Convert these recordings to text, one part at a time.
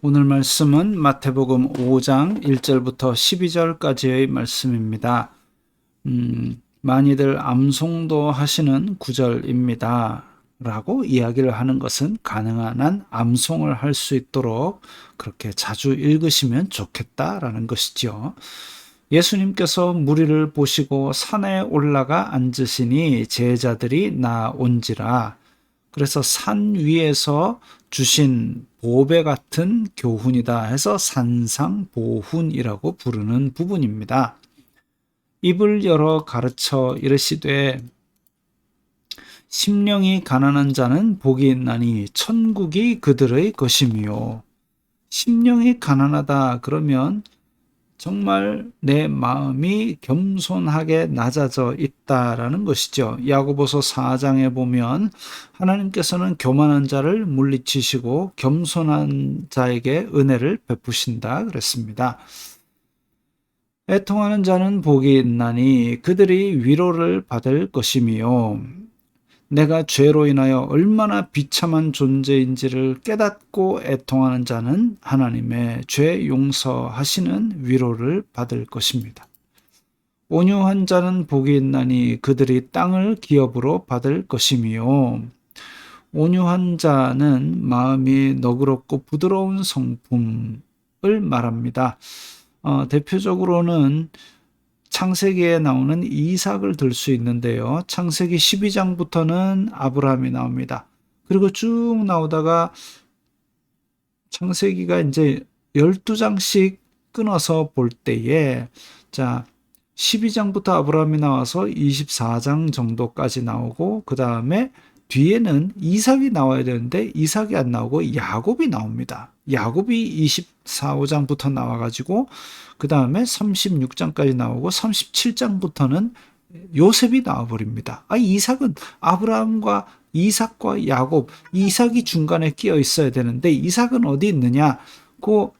오늘 말씀은 마태복음 5장 1절부터 12절까지의 말씀입니다. 음, 많이들 암송도 하시는 구절입니다. 라고 이야기를 하는 것은 가능한 한 암송을 할 수 있도록 그렇게 자주 읽으시면 좋겠다라는 것이죠. 예수님께서 무리를 보시고 산에 올라가 앉으시니 제자들이 나온지라 그래서 산 위에서 주신 보배 같은 교훈이다 해서 산상보훈이라고 부르는 부분입니다. 입을 열어 가르쳐 이르시되 심령이 가난한 자는 복이 있나니 천국이 그들의 것이미요. 심령이 가난하다 그러면 정말 내 마음이 겸손하게 낮아져 있다라는 것이죠. 야고보서 4장에 보면 하나님께서는 교만한 자를 물리치시고 겸손한 자에게 은혜를 베푸신다 그랬습니다. 애통하는 자는 복이 있나니 그들이 위로를 받을 것이미요. 내가 죄로 인하여 얼마나 비참한 존재인지를 깨닫고 애통하는 자는 하나님의 죄 용서하시는 위로를 받을 것입니다. 온유한 자는 복이 있나니 그들이 땅을 기업으로 받을 것이미요. 온유한 자는 마음이 너그럽고 부드러운 성품을 말합니다. 어, 대표적으로는 창세기에 나오는 이삭을 들 수 있는데요. 창세기 12장부터는 아브라함이 나옵니다. 그리고 쭉 나오다가 창세기가 이제 12장씩 끊어서 볼 때에 자 12장부터 아브라함이 나와서 24장 정도까지 나오고 그 다음에 뒤에는 이삭이 나와야 되는데 이삭이 안 나오고 야곱이 나옵니다. 야곱이 24, 5장부터 나와가지고 그 다음에 36장까지 나오고 37장부터는 요셉이 나와버립니다. 아, 이삭은 아브라함과 이삭과 야곱, 이삭이 중간에 끼어 있어야 되는데 이삭은 어디 있느냐? 그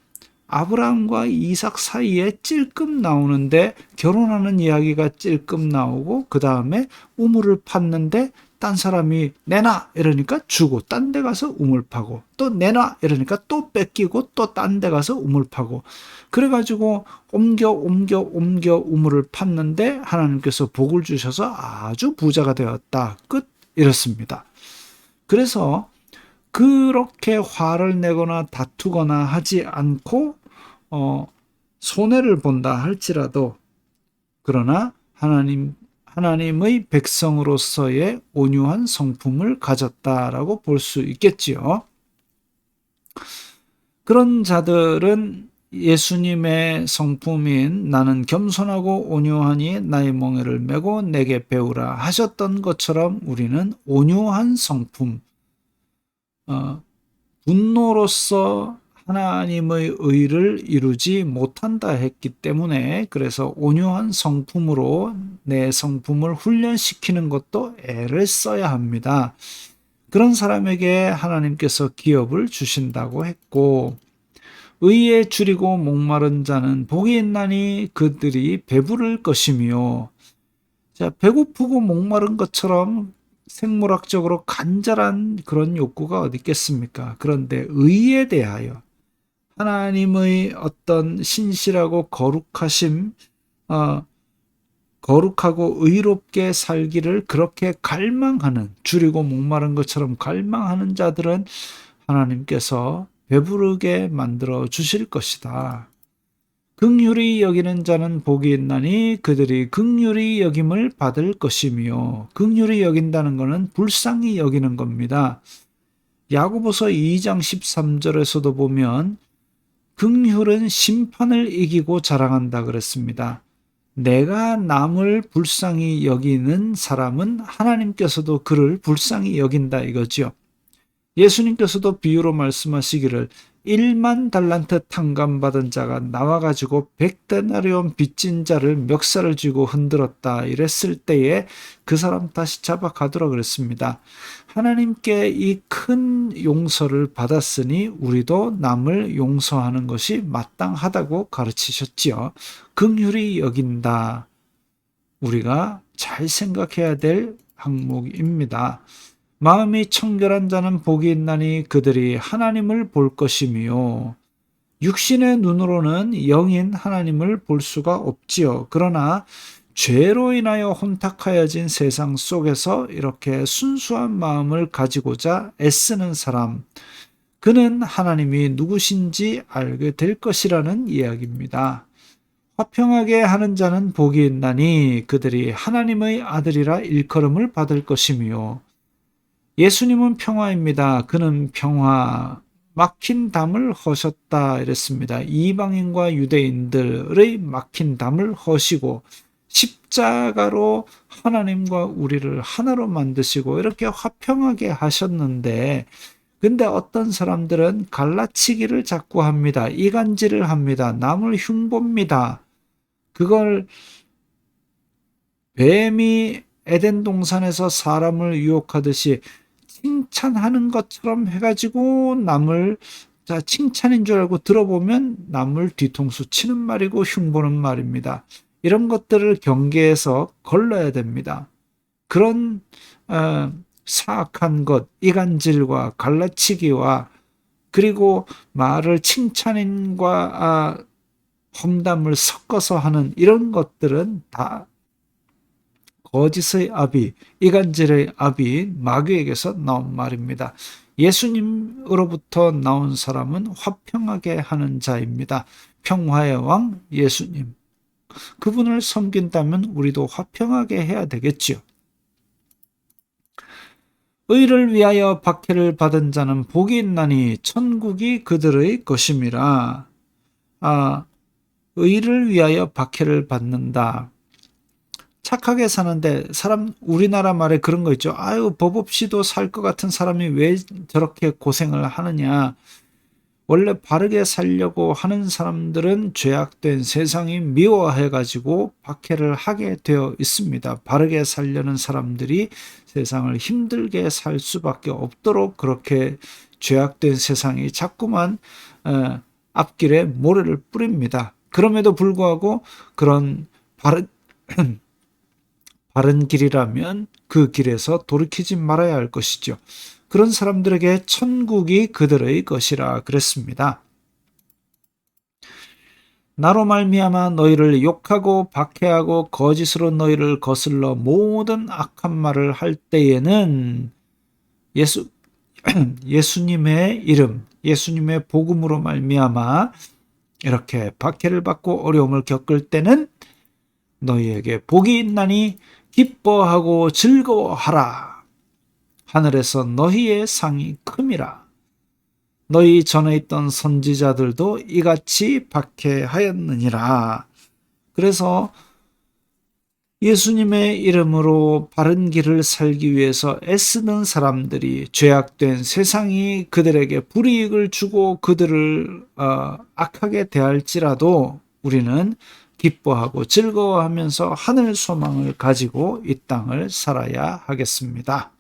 아브라함과 이삭 사이에 찔끔 나오는데 결혼하는 이야기가 찔끔 나오고 그 다음에 우물을 팠는데 딴 사람이 내놔 이러니까 주고 딴 데 가서 우물 파고 또 내놔 이러니까 또 뺏기고 또 딴 데 가서 우물 파고. 그래가지고 옮겨 옮겨 옮겨 우물을 팠는데 하나님께서 복을 주셔서 아주 부자가 되었다. 끝. 이렇습니다. 그래서 그렇게 화를 내거나 다투거나 하지 않고 어 손해를 본다 할지라도 그러나 하나님 하나님의 백성으로서의 온유한 성품을 가졌다라고 볼 수 있겠지요. 그런 자들은 예수님의 성품인 나는 겸손하고 온유하니 나의 멍에를 메고 내게 배우라 하셨던 것처럼 우리는 온유한 성품, 어, 분노로서 하나님의 의를 이루지 못한다 했기 때문에 그래서 온유한 성품으로 내 성품을 훈련시키는 것도 애를 써야 합니다. 그런 사람에게 하나님께서 기업을 주신다고 했고 의에 줄이고 목마른 자는 복이 있나니 그들이 배부를 것이며 자 배고프고 목마른 것처럼 생물학적으로 간절한 그런 욕구가 어디 있겠습니까? 그런데 의에 대하여 하나님의 어떤 신실하고 거룩하심, 어, 거룩하고 의롭게 살기를 그렇게 갈망하는, 줄이고 목마른 것처럼 갈망하는 자들은 하나님께서 배부르게 만들어 주실 것이다. 극률이 여기는 자는 복이 있나니 그들이 극률이 여김을 받을 것이며 극률이 여긴다는 것은 불쌍히 여기는 겁니다. 야고보서 2장 13절에서도 보면 긍휼은 심판을 이기고 자랑한다 그랬습니다. 내가 남을 불쌍히 여기는 사람은 하나님께서도 그를 불쌍히 여긴다 이거지요. 예수님께서도 비유로 말씀하시기를 1만 달란트 탕감받은 자가 나와가지고 백데나리온 빚진 자를 멱살을 쥐고 흔들었다 이랬을 때에 그 사람 다시 잡아 가더라 그랬습니다. 하나님께 이 큰 용서를 받았으니 우리도 남을 용서하는 것이 마땅하다고 가르치셨지요. 긍휼히 여긴다. 우리가 잘 생각해야 될 항목입니다. 마음이 청결한 자는 복이 있나니 그들이 하나님을 볼 것이며 육신의 눈으로는 영인 하나님을 볼 수가 없지요. 그러나 죄로 인하여 혼탁하여진 세상 속에서 이렇게 순수한 마음을 가지고자 애쓰는 사람, 그는 하나님이 누구신지 알게 될 것이라는 이야기입니다. 화평하게 하는 자는 복이 있나니 그들이 하나님의 아들이라 일컬음을 받을 것이며 예수님은 평화입니다. 그는 평화 막힌 담을 허셨다 이랬습니다. 이방인과 유대인들의 막힌 담을 허시고 십자가로 하나님과 우리를 하나로 만드시고 이렇게 화평하게 하셨는데 근데 어떤 사람들은 갈라치기를 자꾸 합니다. 이간질을 합니다. 남을 흉봅니다. 그걸 뱀이 에덴 동산에서 사람을 유혹하듯이 칭찬하는 것처럼 해가지고 남을 자 칭찬인 줄 알고 들어보면 남을 뒤통수 치는 말이고 흉보는 말입니다. 이런 것들을 경계해서 걸러야 됩니다. 그런 어, 사악한 것, 이간질과 갈라치기와 그리고 말을 칭찬인과 아, 험담을 섞어서 하는 이런 것들은 다 거짓의 아비, 이간질의 아비 마귀에게서 나온 말입니다. 예수님으로부터 나온 사람은 화평하게 하는 자입니다. 평화의 왕 예수님. 그분을 섬긴다면 우리도 화평하게 해야 되겠지요. 의를 위하여 박해를 받은 자는 복이 있나니 천국이 그들의 것임이라. 아, 의를 위하여 박해를 받는다. 착하게 사는데 사람 우리나라 말에 그런 거 있죠. 아유 법 없이도 살 것 같은 사람이 왜 저렇게 고생을 하느냐. 원래 바르게 살려고 하는 사람들은 죄악된 세상이 미워해가지고 박해를 하게 되어 있습니다. 바르게 살려는 사람들이 세상을 힘들게 살 수밖에 없도록 그렇게 죄악된 세상이 자꾸만 어, 앞길에 모래를 뿌립니다. 그럼에도 불구하고 그런 바른 바른 길이라면 그 길에서 돌이키지 말아야 할 것이죠. 그런 사람들에게 천국이 그들의 것이라 그랬습니다. 나로 말미암아 너희를 욕하고 박해하고 거짓으로 너희를 거슬러 모든 악한 말을 할 때에는 예수 예수님의 이름, 예수님의 복음으로 말미암아 이렇게 박해를 받고 어려움을 겪을 때는 너희에게 복이 있나니 기뻐하고 즐거워하라. 하늘에서 너희의 상이 큼이라. 너희 전에 있던 선지자들도 이같이 박해하였느니라. 그래서 예수님의 이름으로 바른 길을 살기 위해서 애쓰는 사람들이 죄악된 세상이 그들에게 불이익을 주고 그들을 어, 악하게 대할지라도 우리는 기뻐하고 즐거워하면서 하늘 소망을 가지고 이 땅을 살아야 하겠습니다.